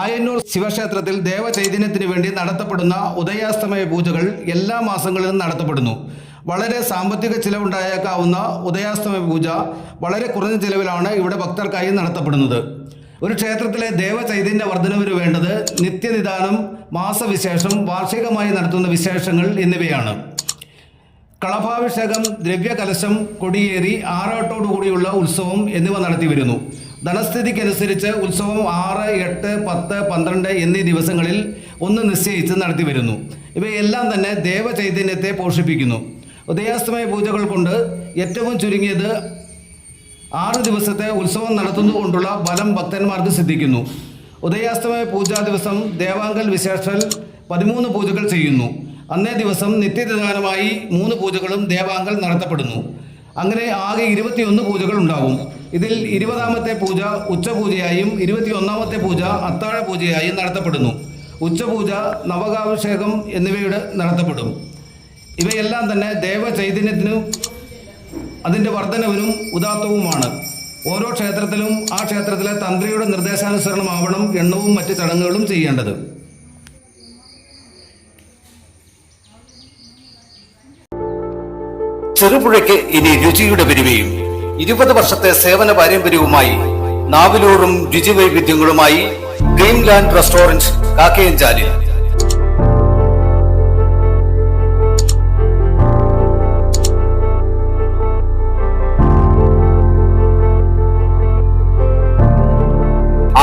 ആയന്നൂർ ശിവക്ഷേത്രത്തിൽ ദേവചൈതന്യത്തിന് വേണ്ടി നടത്തപ്പെടുന്ന ഉദയാസ്തമയ പൂജകൾ എല്ലാ മാസങ്ങളിലും നടത്തപ്പെടുന്നു. വളരെ സാമ്പത്തിക ചിലവുണ്ടായേക്കാവുന്ന ഉദയാസ്തമയ പൂജ വളരെ കുറഞ്ഞ ചിലവിലാണ് ഇവിടെ ഭക്തർക്കായി നടത്തപ്പെടുന്നത്. ഒരു ക്ഷേത്രത്തിലെ ദേവചൈതന്യ വർധനവിന് വേണ്ടത് നിത്യനിദാനം മാസവിശേഷം വാർഷികമായി നടത്തുന്ന വിശേഷങ്ങൾ എന്നിവയാണ്. കളഭാഭിഷേകം ദ്രവ്യകലശം കൊടിയേറി ആറാട്ടോടുകൂടിയുള്ള ഉത്സവം എന്നിവ നടത്തിവരുന്നു. ധനസ്ഥിതിക്കനുസരിച്ച് ഉത്സവം ആറ് എട്ട് പത്ത് പന്ത്രണ്ട് എന്നീ ദിവസങ്ങളിൽ ഒന്ന് നിശ്ചയിച്ച് നടത്തി വരുന്നു. ഇവയെല്ലാം തന്നെ ദേവചൈതന്യത്തെ പോഷിപ്പിക്കുന്നു. ഉദയാസ്തമയ പൂജകൾ കൊണ്ട് ഏറ്റവും ചുരുങ്ങിയത് ആറ് ദിവസത്തെ ഉത്സവം നടത്തുന്നതുകൊണ്ടുള്ള ബലം ഭക്തന്മാർക്ക് സിദ്ധിക്കുന്നു. ഉദയാസ്തമയ പൂജാ ദിവസം ദേവാങ്കൽ വിശേഷൽ പതിമൂന്ന് പൂജകൾ ചെയ്യുന്നു. അന്നേ ദിവസം നിത്യനിദാനമായി മൂന്ന് പൂജകളും ദേവാങ്കൽ നടത്തപ്പെടുന്നു. അങ്ങനെ ആകെ ഇരുപത്തിയൊന്ന് പൂജകൾ ഉണ്ടാവും ഇതിൽ ഇരുപതാമത്തെ പൂജ ഉച്ചപൂജയായും ഇരുപത്തിയൊന്നാമത്തെ പൂജ അത്താഴ പൂജയായും നടത്തപ്പെടുന്നു. ഉച്ചപൂജ നവകാഭിഷേകം എന്നിവയുടെ നടത്തപ്പെടും. ഇവയെല്ലാം തന്നെ ദേവചൈതന്യത്തിനും അതിന്റെ വർധനവിനും ഉദാത്തവുമാണ്. ഓരോ ക്ഷേത്രത്തിലും ആ ക്ഷേത്രത്തിലെ തന്ത്രിയുടെ നിർദ്ദേശാനുസരണമാവണം എണ്ണവും മറ്റ് ചടങ്ങുകളും ചെയ്യേണ്ടത്. ചെറുപുഴയ്ക്ക് ഇനി രുചിയുടെ പെരുമയും. ഇരുപത് വർഷത്തെ സേവന പാരമ്പര്യവുമായി നാവിലൂറും രുചി വൈവിധ്യങ്ങളുമായി ഡ്രീംലാൻഡ് റെസ്റ്റോറന്റ് കാക്കയഞ്ചാലിൽ.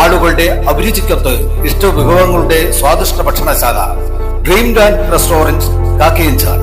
ആളുകളുടെ അഭിരുചിക്കൊത്ത് ഇഷ്ടവിഭവങ്ങളുടെ സ്വാദിഷ്ട ഭക്ഷണശാല ഡ്രീംലാൻഡ് റെസ്റ്റോറന്റ് കാക്കയഞ്ചാൽ